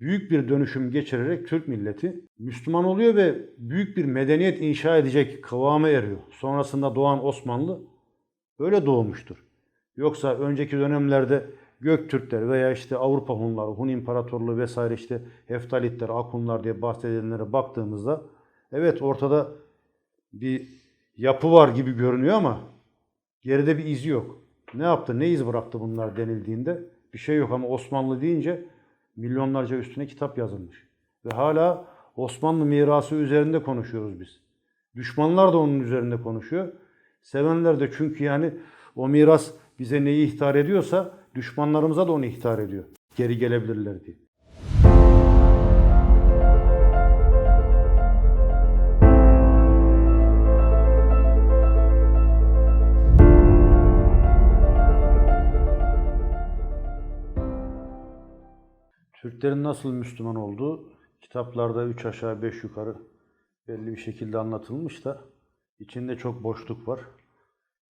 büyük bir dönüşüm geçirerek Türk milleti Müslüman oluyor ve büyük bir medeniyet inşa edecek kıvama eriyor. Sonrasında doğan Osmanlı öyle doğmuştur. Yoksa önceki dönemlerde Göktürkler veya işte Avrupa Hunları, Hun İmparatorluğu vesaire işte Heftalitler, Akunlar diye bahsedilenlere baktığımızda evet ortada bir yapı var gibi görünüyor ama geride bir izi yok. Ne yaptı, ne iz bıraktı bunlar denildiğinde bir şey yok ama Osmanlı deyince milyonlarca üstüne kitap yazılmış. Ve hala Osmanlı mirası üzerinde konuşuyoruz biz. Düşmanlar da onun üzerinde konuşuyor. Sevenler de çünkü yani o miras bize neyi ihtar ediyorsa düşmanlarımıza da onu ihtar ediyor. Geri gelebilirler diye. Türklerin nasıl Müslüman olduğu kitaplarda üç aşağı beş yukarı belli bir şekilde anlatılmış da içinde çok boşluk var.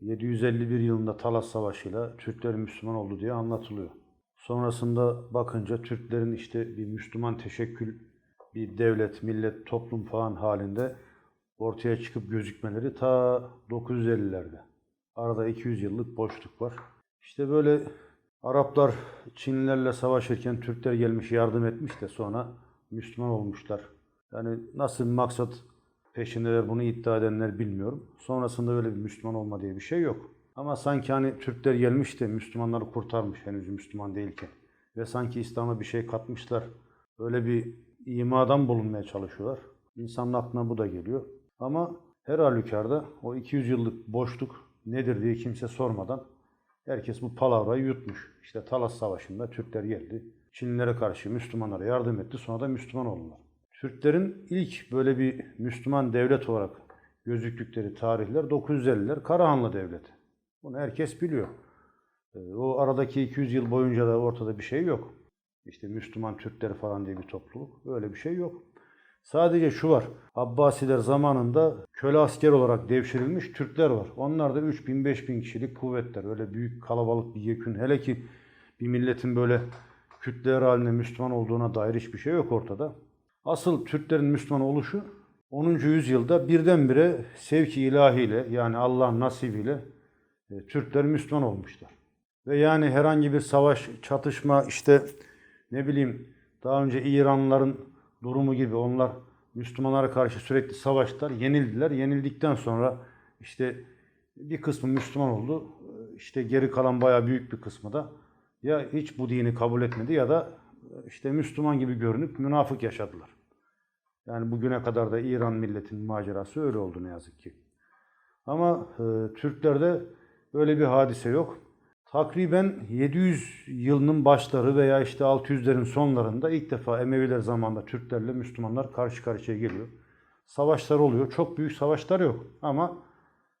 751 yılında Talas Savaşı'yla Türkler Müslüman oldu diye anlatılıyor. Sonrasında bakınca Türklerin işte bir Müslüman teşekkül, bir devlet, millet, toplum falan halinde ortaya çıkıp gözükmeleri ta 950'lerde. Arada 200 yıllık boşluk var. İşte böyle Araplar Çinlilerle savaşırken Türkler gelmiş yardım etmiş de sonra Müslüman olmuşlar. Yani nasıl bir maksat peşindeler bunu iddia edenler bilmiyorum. Sonrasında öyle bir Müslüman olma diye bir şey yok. Ama sanki hani Türkler gelmiş de Müslümanları kurtarmış henüz Müslüman değilken. Ve sanki İslam'a bir şey katmışlar. Öyle bir imadan bulunmaya çalışıyorlar. İnsanın aklına bu da geliyor. Ama her halükarda o 200 yıllık boşluk nedir diye kimse sormadan herkes bu palavrayı yutmuş. İşte Talas Savaşı'nda Türkler geldi. Çinlilere karşı Müslümanlara yardım etti. Sonra da Müslüman oldular. Türklerin ilk böyle bir Müslüman devlet olarak gözüktükleri tarihler 950'ler Karahanlı Devleti. Bunu herkes biliyor. Ee, O aradaki 200 yıl boyunca da ortada bir şey yok. İşte Müslüman Türkleri falan diye bir topluluk. Öyle bir şey yok. Sadece şu var. Abbasiler zamanında köle asker olarak devşirilmiş Türkler var. Onlar da 3000 5000 kişilik kuvvetler. Öyle büyük kalabalık bir yekün. Hele ki bir milletin böyle kütleler haline Müslüman olduğuna dair hiçbir şey yok ortada. Asıl Türklerin Müslüman oluşu 10. yüzyılda birdenbire sevki ilahiyle yani Allah'ın nasibiyle e, Türkler Müslüman olmuşlar. Ve yani herhangi bir savaş, çatışma işte ne bileyim daha önce İranlıların durumu gibi onlar Müslümanlara karşı sürekli savaştılar, yenildiler. Yenildikten sonra işte bir kısmı Müslüman oldu. İşte geri kalan bayağı büyük bir kısmı da ya hiç bu dini kabul etmedi ya da işte Müslüman gibi görünüp münafık yaşadılar. Yani bugüne kadar da İran milletinin macerası öyle oldu ne yazık ki. Ama e, Türklerde öyle bir hadise yok. Takriben 700 yılının başları veya işte 600'lerin sonlarında ilk defa Emeviler zamanında Türklerle Müslümanlar karşı karşıya geliyor. Savaşlar oluyor. Çok büyük savaşlar yok ama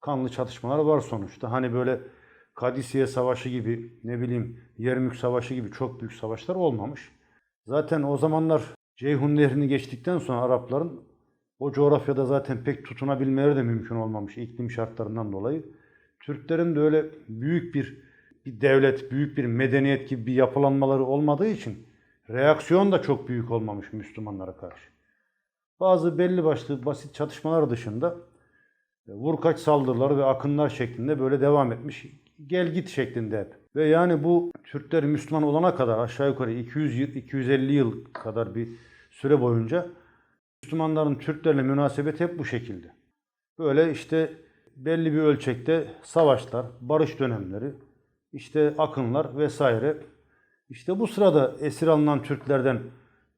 kanlı çatışmalar var sonuçta. Hani böyle Kadisiye Savaşı gibi ne bileyim Yermük Savaşı gibi çok büyük savaşlar olmamış. Zaten o zamanlar Ceyhun Nehri'ni geçtikten sonra Arapların o coğrafyada zaten pek tutunabilmeleri de mümkün olmamış iklim şartlarından dolayı. Türklerin de öyle büyük bir bir devlet, büyük bir medeniyet gibi bir yapılanmaları olmadığı için reaksiyon da çok büyük olmamış Müslümanlara karşı. Bazı belli başlı basit çatışmalar dışında e, vur kaç saldırılar ve akınlar şeklinde böyle devam etmiş. Gel git şeklinde hep. Ve yani bu Türkler Müslüman olana kadar aşağı yukarı 200 yıl, 250 yıl kadar bir süre boyunca Müslümanların Türklerle münasebet hep bu şekilde. Böyle işte belli bir ölçekte savaşlar, barış dönemleri, işte akınlar vesaire. İşte bu sırada esir alınan Türklerden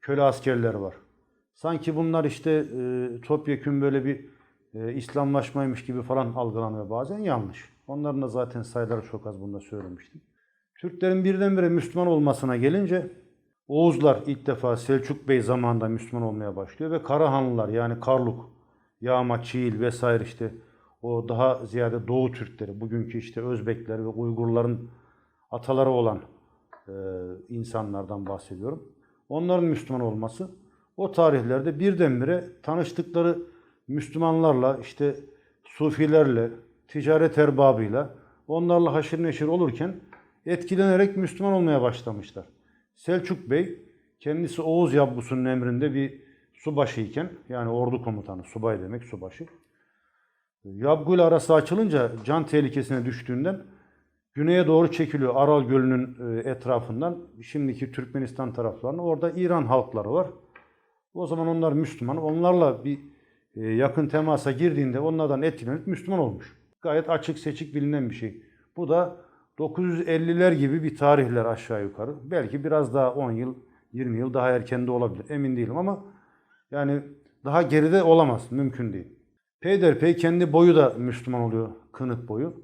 köle askerler var. Sanki bunlar işte e, topyekün böyle bir e, İslamlaşmaymış gibi falan algılanıyor bazen yanlış. Onların da zaten sayıları çok az bunda söylemiştim. Türklerin birdenbire Müslüman olmasına gelince Oğuzlar ilk defa Selçuk Bey zamanında Müslüman olmaya başlıyor ve Karahanlılar yani Karluk, Yağma, Çiğil vesaire işte o daha ziyade Doğu Türkleri, bugünkü işte Özbekler ve Uygurların ataları olan e, insanlardan bahsediyorum. Onların Müslüman olması o tarihlerde birdenbire tanıştıkları Müslümanlarla işte Sufilerle, ticaret erbabıyla onlarla haşır neşir olurken etkilenerek Müslüman olmaya başlamışlar. Selçuk Bey Kendisi Oğuz Yabgusu'nun emrinde bir subaşı iken yani ordu komutanı, subay demek subaşı. Yabgu ile arası açılınca can tehlikesine düştüğünden güneye doğru çekiliyor Aral Gölü'nün e, etrafından şimdiki Türkmenistan taraflarına. Orada İran halkları var. O zaman onlar Müslüman. Onlarla bir e, yakın temasa girdiğinde onlardan etkilenip Müslüman olmuş. Gayet açık seçik bilinen bir şey. Bu da 950'ler gibi bir tarihler aşağı yukarı. Belki biraz daha 10 yıl, 20 yıl daha erken de olabilir. Emin değilim ama yani daha geride olamaz. Mümkün değil. Peyderpey kendi boyu da Müslüman oluyor. Kınık boyu.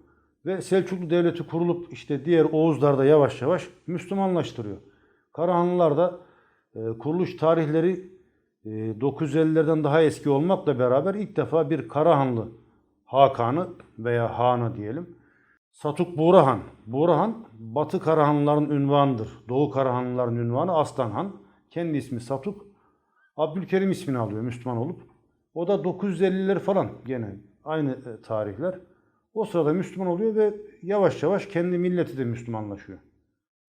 Ve Selçuklu Devleti kurulup işte diğer Oğuzlar da yavaş yavaş Müslümanlaştırıyor. Karahanlılar da e, kuruluş tarihleri e, 950'lerden daha eski olmakla beraber ilk defa bir Karahanlı Hakan'ı veya Han'ı diyelim. Satuk Buğrahan. Buğrahan Batı Karahanlıların ünvanıdır. Doğu Karahanlıların ünvanı Aslan Han. Kendi ismi Satuk. Abdülkerim ismini alıyor Müslüman olup. O da 950'ler falan gene aynı e, tarihler. O sırada Müslüman oluyor ve yavaş yavaş kendi milleti de Müslümanlaşıyor.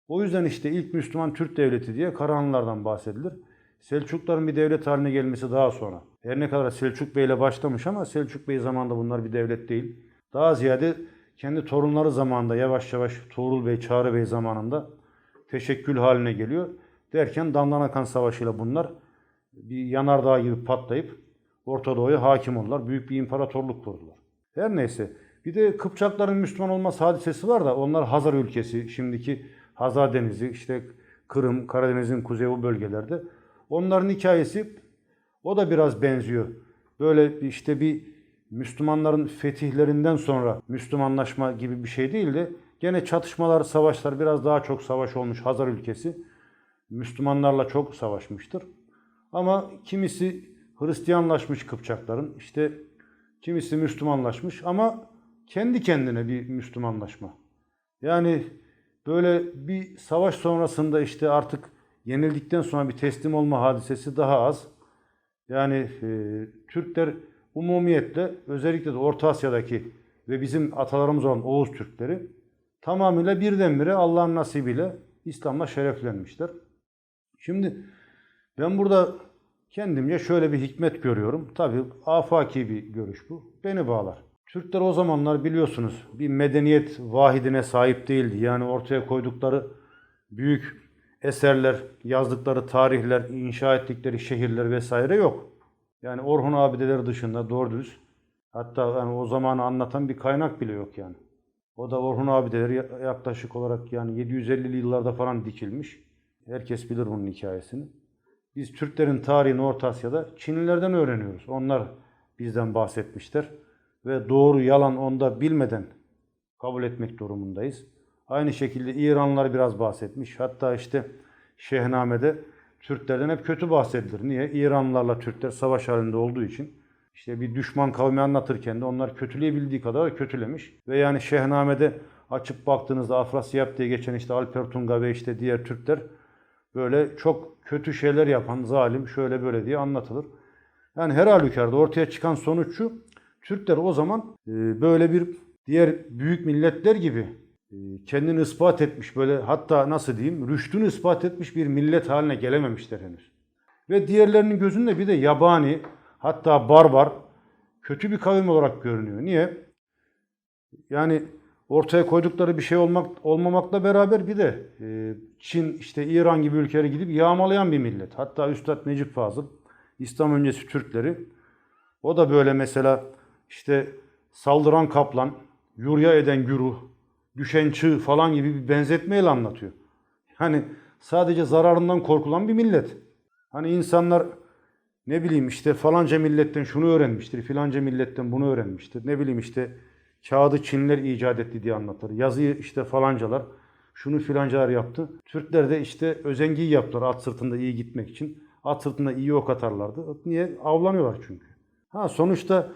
O yüzden işte ilk Müslüman Türk devleti diye Karahanlılardan bahsedilir. Selçukların bir devlet haline gelmesi daha sonra. Her ne kadar Selçuk Bey ile başlamış ama Selçuk Bey zamanında bunlar bir devlet değil. Daha ziyade kendi torunları zamanında yavaş yavaş Tuğrul Bey, Çağrı Bey zamanında teşekkül haline geliyor. Derken Damlanakan Savaşı ile bunlar bir yanardağ gibi patlayıp Orta Doğu'ya hakim oldular. Büyük bir imparatorluk kurdular. Her neyse. Bir de Kıpçakların Müslüman olması hadisesi var da onlar Hazar ülkesi, şimdiki Hazar Denizi, işte Kırım, Karadeniz'in kuzeyi bu bölgelerde. Onların hikayesi o da biraz benziyor. Böyle işte bir Müslümanların fetihlerinden sonra Müslümanlaşma gibi bir şey değil de gene çatışmalar, savaşlar biraz daha çok savaş olmuş Hazar ülkesi. Müslümanlarla çok savaşmıştır. Ama kimisi Hristiyanlaşmış Kıpçakların, işte kimisi Müslümanlaşmış ama kendi kendine bir Müslümanlaşma. Yani böyle bir savaş sonrasında işte artık yenildikten sonra bir teslim olma hadisesi daha az. Yani e, Türkler umumiyetle özellikle de Orta Asya'daki ve bizim atalarımız olan Oğuz Türkleri tamamıyla birdenbire Allah'ın nasibiyle İslam'la şereflenmişler. Şimdi ben burada kendimce şöyle bir hikmet görüyorum. Tabii afaki bir görüş bu. Beni bağlar. Türkler o zamanlar biliyorsunuz bir medeniyet vahidine sahip değildi. Yani ortaya koydukları büyük eserler, yazdıkları tarihler, inşa ettikleri şehirler vesaire yok. Yani Orhun abideleri dışında doğru dürüst hatta yani o zamanı anlatan bir kaynak bile yok yani. O da Orhun abideleri yaklaşık olarak yani 750'li yıllarda falan dikilmiş. Herkes bilir bunun hikayesini. Biz Türklerin tarihini Orta Asya'da Çinlilerden öğreniyoruz. Onlar bizden bahsetmişler ve doğru yalan onda bilmeden kabul etmek durumundayız. Aynı şekilde İranlılar biraz bahsetmiş. Hatta işte Şehname'de Türklerden hep kötü bahsedilir. Niye? İranlılarla Türkler savaş halinde olduğu için. İşte bir düşman kavmi anlatırken de onlar kötüleyebildiği kadar kötülemiş. Ve yani Şehname'de açıp baktığınızda Afrasiyap diye geçen işte Alper Tunga ve işte diğer Türkler böyle çok kötü şeyler yapan zalim şöyle böyle diye anlatılır. Yani her halükarda ortaya çıkan sonuç şu. Türkler o zaman e, böyle bir diğer büyük milletler gibi e, kendini ispat etmiş böyle hatta nasıl diyeyim rüştünü ispat etmiş bir millet haline gelememişler henüz. Ve diğerlerinin gözünde bir de yabani hatta barbar kötü bir kavim olarak görünüyor. Niye? Yani ortaya koydukları bir şey olmak olmamakla beraber bir de e, Çin işte İran gibi ülkelere gidip yağmalayan bir millet. Hatta Üstad Necip Fazıl İslam öncesi Türkleri o da böyle mesela işte saldıran kaplan, yurya eden güruh, düşen çığ falan gibi bir benzetmeyle anlatıyor. Hani sadece zararından korkulan bir millet. Hani insanlar ne bileyim işte falanca milletten şunu öğrenmiştir, filanca milletten bunu öğrenmiştir. Ne bileyim işte kağıdı Çinliler icat etti diye anlatır. Yazıyı işte falancalar, şunu filancalar yaptı. Türkler de işte özengiyi yaptılar at sırtında iyi gitmek için. At sırtında iyi ok atarlardı. Niye? Avlanıyorlar çünkü. Ha sonuçta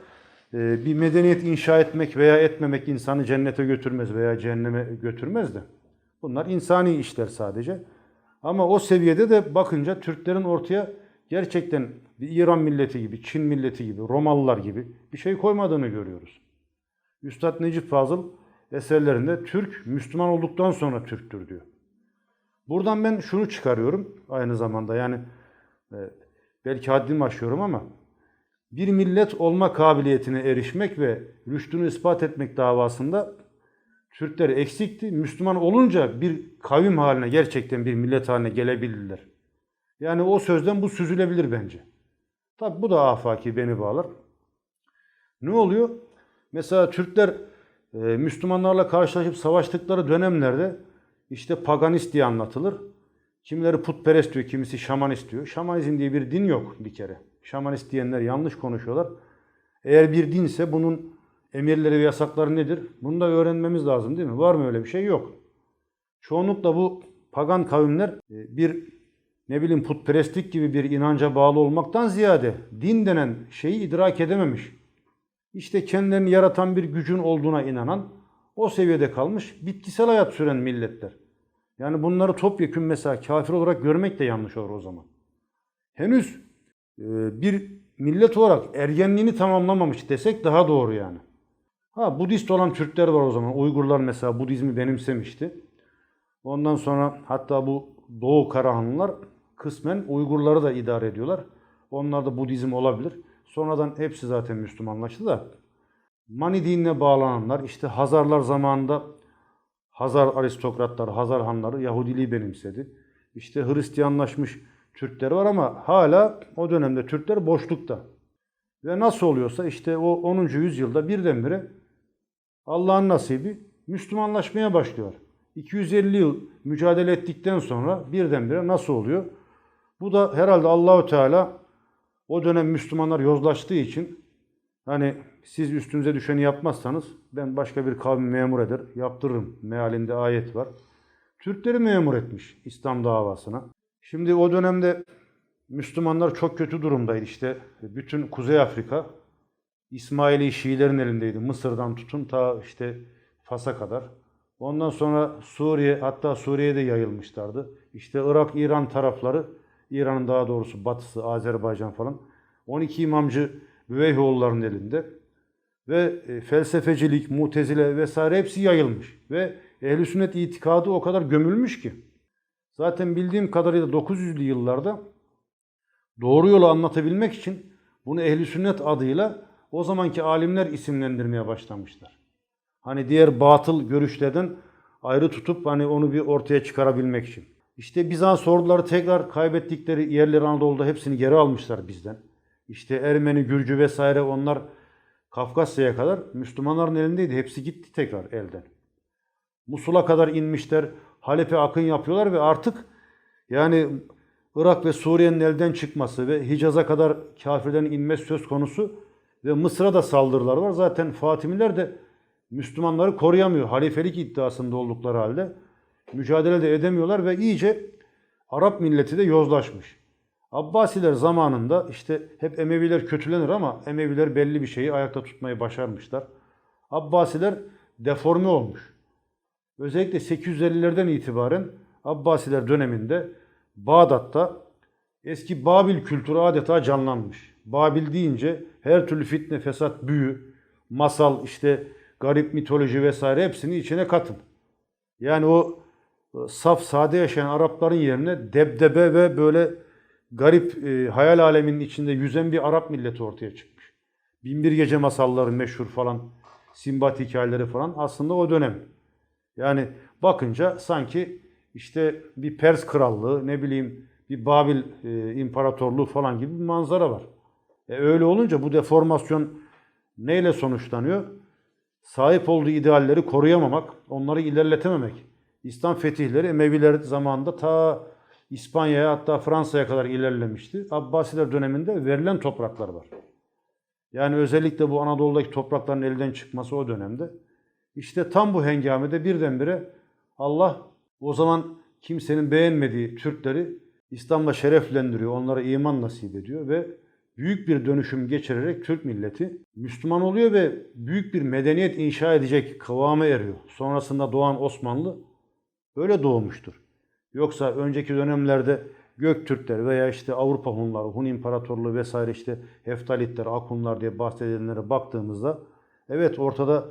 e, bir medeniyet inşa etmek veya etmemek insanı cennete götürmez veya cehenneme götürmez de. Bunlar insani işler sadece. Ama o seviyede de bakınca Türklerin ortaya gerçekten bir İran milleti gibi, Çin milleti gibi, Romalılar gibi bir şey koymadığını görüyoruz. Üstad Necip Fazıl eserlerinde Türk Müslüman olduktan sonra Türktür diyor. Buradan ben şunu çıkarıyorum aynı zamanda yani e, belki haddimi aşıyorum ama bir millet olma kabiliyetine erişmek ve rüştünü ispat etmek davasında Türkler eksikti. Müslüman olunca bir kavim haline gerçekten bir millet haline gelebildiler. Yani o sözden bu süzülebilir bence. Tabi bu da afaki beni bağlar. Ne oluyor? Mesela Türkler e, Müslümanlarla karşılaşıp savaştıkları dönemlerde işte paganist diye anlatılır. Kimileri putperest diyor, kimisi şamanist diyor. Şamanizm diye bir din yok bir kere. Şamanist diyenler yanlış konuşuyorlar. Eğer bir dinse bunun emirleri ve yasakları nedir? Bunu da öğrenmemiz lazım değil mi? Var mı öyle bir şey? Yok. Çoğunlukla bu pagan kavimler e, bir ne bileyim putperestlik gibi bir inanca bağlı olmaktan ziyade din denen şeyi idrak edememiş. İşte kendilerini yaratan bir gücün olduğuna inanan, o seviyede kalmış, bitkisel hayat süren milletler. Yani bunları topyekun mesela kafir olarak görmek de yanlış olur o zaman. Henüz e, bir millet olarak ergenliğini tamamlamamış desek daha doğru yani. Ha Budist olan Türkler var o zaman. Uygurlar mesela Budizmi benimsemişti. Ondan sonra hatta bu Doğu Karahanlılar kısmen Uygurları da idare ediyorlar. Onlar da Budizm olabilir. Sonradan hepsi zaten Müslümanlaştı da. Mani dinine bağlananlar işte Hazarlar zamanında Hazar aristokratları, Hazar hanları Yahudiliği benimsedi. İşte Hristiyanlaşmış Türkler var ama hala o dönemde Türkler boşlukta. Ve nasıl oluyorsa işte o 10. yüzyılda birdenbire Allah'ın nasibi Müslümanlaşmaya başlıyor. 250 yıl mücadele ettikten sonra birdenbire nasıl oluyor? Bu da herhalde Allahü Teala o dönem Müslümanlar yozlaştığı için hani siz üstünüze düşeni yapmazsanız ben başka bir kavmi memur eder, yaptırırım mealinde ayet var. Türkleri memur etmiş İslam davasına. Şimdi o dönemde Müslümanlar çok kötü durumdaydı. İşte bütün Kuzey Afrika İsmaili Şiilerin elindeydi. Mısır'dan tutun ta işte Fas'a kadar. Ondan sonra Suriye hatta Suriye'ye de yayılmışlardı. İşte Irak, İran tarafları, İran'ın daha doğrusu batısı, Azerbaycan falan. 12 imamcı Büveyhoğulların elinde. Ve e, felsefecilik, mutezile vesaire hepsi yayılmış. Ve ehl sünnet itikadı o kadar gömülmüş ki. Zaten bildiğim kadarıyla 900'lü yıllarda doğru yolu anlatabilmek için bunu ehli sünnet adıyla o zamanki alimler isimlendirmeye başlamışlar. Hani diğer batıl görüşlerden ayrı tutup hani onu bir ortaya çıkarabilmek için. İşte Bizans orduları tekrar kaybettikleri yerleri Anadolu'da hepsini geri almışlar bizden. İşte Ermeni, Gürcü vesaire onlar Kafkasya'ya kadar Müslümanların elindeydi. Hepsi gitti tekrar elden. Musul'a kadar inmişler. Halep'e akın yapıyorlar ve artık yani Irak ve Suriye'nin elden çıkması ve Hicaz'a kadar kafirlerin inmesi söz konusu ve Mısır'a da saldırılar var. Zaten Fatimiler de Müslümanları koruyamıyor. Halifelik iddiasında oldukları halde mücadele de edemiyorlar ve iyice Arap milleti de yozlaşmış. Abbasiler zamanında işte hep Emeviler kötülenir ama Emeviler belli bir şeyi ayakta tutmayı başarmışlar. Abbasiler deforme olmuş. Özellikle 850'lerden itibaren Abbasiler döneminde Bağdat'ta eski Babil kültürü adeta canlanmış. Babil deyince her türlü fitne, fesat, büyü, masal, işte garip mitoloji vesaire hepsini içine katın. Yani o saf, sade yaşayan Arapların yerine debdebe ve böyle garip e, hayal aleminin içinde yüzen bir Arap milleti ortaya çıkmış. Binbir Gece masalları meşhur falan, Simbat hikayeleri falan aslında o dönem. Yani bakınca sanki işte bir Pers krallığı, ne bileyim bir Babil e, imparatorluğu falan gibi bir manzara var. E öyle olunca bu deformasyon neyle sonuçlanıyor? Sahip olduğu idealleri koruyamamak, onları ilerletememek. İslam fetihleri Emeviler zamanında ta İspanya'ya hatta Fransa'ya kadar ilerlemişti. Abbasiler döneminde verilen topraklar var. Yani özellikle bu Anadolu'daki toprakların elden çıkması o dönemde. İşte tam bu hengamede birdenbire Allah o zaman kimsenin beğenmediği Türkleri İslam'la şereflendiriyor, onlara iman nasip ediyor ve büyük bir dönüşüm geçirerek Türk milleti Müslüman oluyor ve büyük bir medeniyet inşa edecek kıvama eriyor. Sonrasında doğan Osmanlı öyle doğmuştur. Yoksa önceki dönemlerde Göktürkler veya işte Avrupa Hunları, Hun İmparatorluğu vesaire işte Heftalitler, Akunlar diye bahsedilenlere baktığımızda evet ortada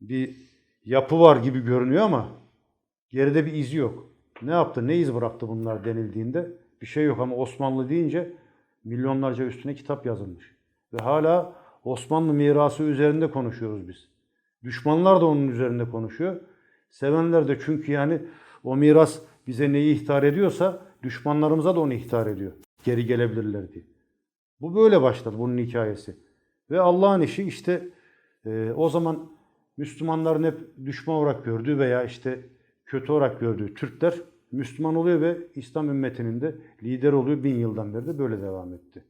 bir yapı var gibi görünüyor ama geride bir izi yok. Ne yaptı, ne iz bıraktı bunlar denildiğinde bir şey yok ama Osmanlı deyince milyonlarca üstüne kitap yazılmış. Ve hala Osmanlı mirası üzerinde konuşuyoruz biz. Düşmanlar da onun üzerinde konuşuyor. Sevenler de çünkü yani o miras bize neyi ihtar ediyorsa düşmanlarımıza da onu ihtar ediyor. Geri gelebilirler diye. Bu böyle başladı bunun hikayesi. Ve Allah'ın işi işte e, o zaman Müslümanların hep düşman olarak gördüğü veya işte kötü olarak gördüğü Türkler Müslüman oluyor ve İslam ümmetinin de lider oluyor bin yıldan beri de böyle devam etti.